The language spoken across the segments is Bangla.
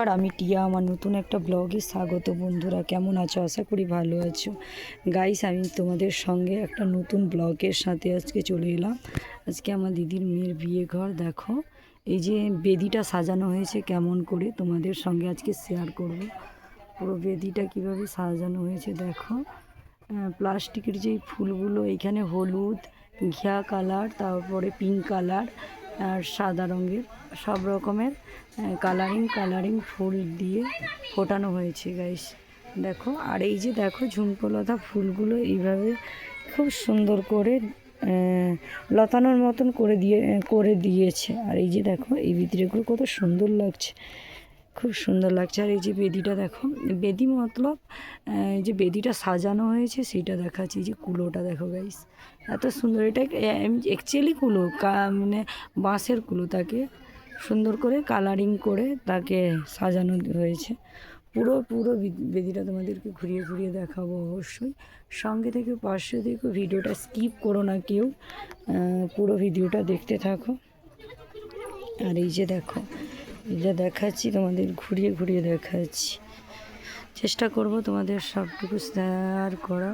আর আমি টিয়া। আমার নতুন একটা ব্লগে স্বাগত বন্ধুরা। কেমন আছো? আশা করি ভালো আছো। গাইস আমি তোমাদের সঙ্গে একটা নতুন ব্লগের সাথে আজকে চলে এলাম। আজকে আমার দিদির মেয়ের বিয়ে ঘর, দেখো। এই যে বেদিটা সাজানো হয়েছে কেমন করে তোমাদের সঙ্গে আজকে শেয়ার করব। পুরো বেদিটা কীভাবে সাজানো হয়েছে, দেখো। প্লাস্টিকের যেই ফুলগুলো, এখানে হলুদ, ঘিয়া কালার তারপরে পিঙ্ক কালার আর সাদা রঙের সব রকমের কালারিং কালারিং ফুল দিয়ে ফোটানো হয়েছে গাইস দেখো, আর এই যে দেখো ঝুমকো লতা ফুলগুলো এইভাবে খুব সুন্দর করে লতানোর মতন করে দিয়ে, করে দিয়েছে। আর এই যে দেখো, এই ভিতরেগুলো কত সুন্দর লাগছে। খুব সুন্দর লাগছে। আর এই যে বেদিটা দেখো, বেদি মতলব এই যে বেদিটা সাজানো হয়েছে সেটা দেখাচ্ছি যে কুলোটা দেখো গাইস এত সুন্দর, এটা অ্যাকচুয়ালি কুলো মানে বাঁশের কুলো তাকে সুন্দর করে কালারিং করে তাকে সাজানো হয়েছে। পুরো পুরো বেদিটা তোমাদেরকে ঘুরিয়ে ঘুরিয়ে দেখাবো অবশ্যই। সঙ্গে থেকে পাশে থেকে ভিডিওটা স্কিপ করো না কেউ পুরো ভিডিওটা দেখতে থাকো। আর এই যে দেখো যে দেখাচ্ছি তোমাদের ঘুরিয়ে ঘুরিয়ে দেখাচ্ছি। চেষ্টা করব তোমাদের সবটুকু শেয়ার করা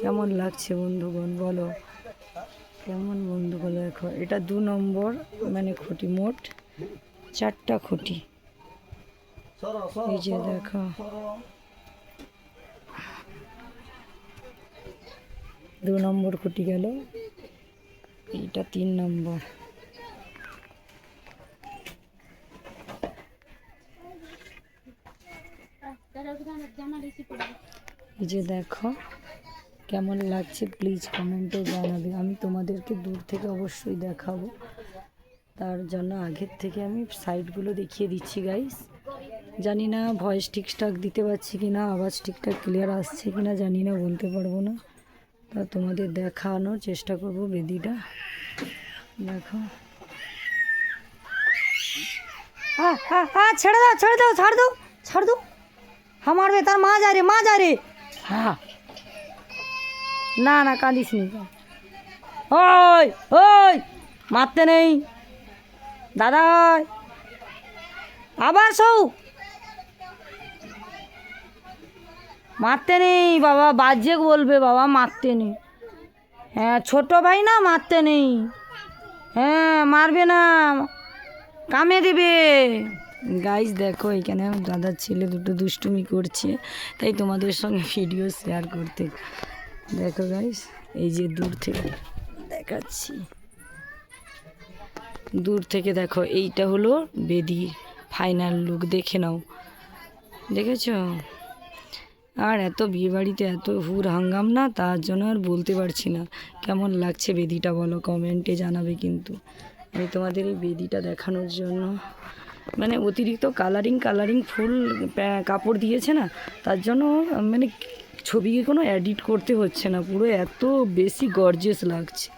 কেমন লাগছে বন্ধুগণ, বলো? কেমন বন্ধুগণ, দেখো, এটা দু নম্বর মানে খুঁটি মোট চারটা খুঁটি। এই যে দেখো। দু নম্বর খুঁটি গেল এটা তিন নম্বর। যে দেখো, কেমন লাগছে প্লিজ কমেন্টে জানাবে। আমি তোমাদেরকে দূর থেকে অবশ্যই দেখাবো। তার জন্য আগের থেকে আমি সাইডগুলো দেখিয়ে দিচ্ছি গাইস জানি না ভয়েস ঠিকঠাক দিতে পারছি কি না আওয়াজ ঠিকঠাক ক্লিয়ার আসছে কি না জানি না, বলতে পারব না। তা তোমাদের দেখানোর চেষ্টা করব বেদিটা দেখো। হ্যাঁ হ্যাঁ হ্যাঁ ছেড়ে দাও ছেড়ে দাও, ছাড় দাও ছাড় দাও। আমার বে তার মা যা রে মা যা রে হ্যাঁ না না কাঁদিস নি ওই ওই মারতে নেই দাদা। আবার সৌ মারতে নেই বাবা বাজে বলবে বাবা মারতে নেই হ্যাঁ ছোট ভাই না মারতে নেই হ্যাঁ মারবে না কামে দেবে গাইস দেখো, এখানে দাদার ছেলে দুটো দুষ্টুমি করছে, তাই তোমাদের সঙ্গে ভিডিও শেয়ার করতে। দেখো গাইস এই যে দূর থেকে দেখাচ্ছি। দূর থেকে দেখো, এইটা হলো বেদি ফাইনাল লুক দেখে নাও। দেখেছ? আর এত বিয়েবাড়িতে এত হুর হাঙ্গাম না, তার জন্য আর বলতে পারছি না। কেমন লাগছে বেদিটা বলো কমেন্টে জানাবে কিন্তু। আমি তোমাদের এই বেদিটা দেখানোর জন্য মানে অতিরিক্ত কালারিং কালারিং ফুল কাপড় দিয়েছে না, তার জন্য মানে ছবিকে কোনো এডিট করতে হচ্ছে না, পুরো এত বেশি গর্জেস লাগছে।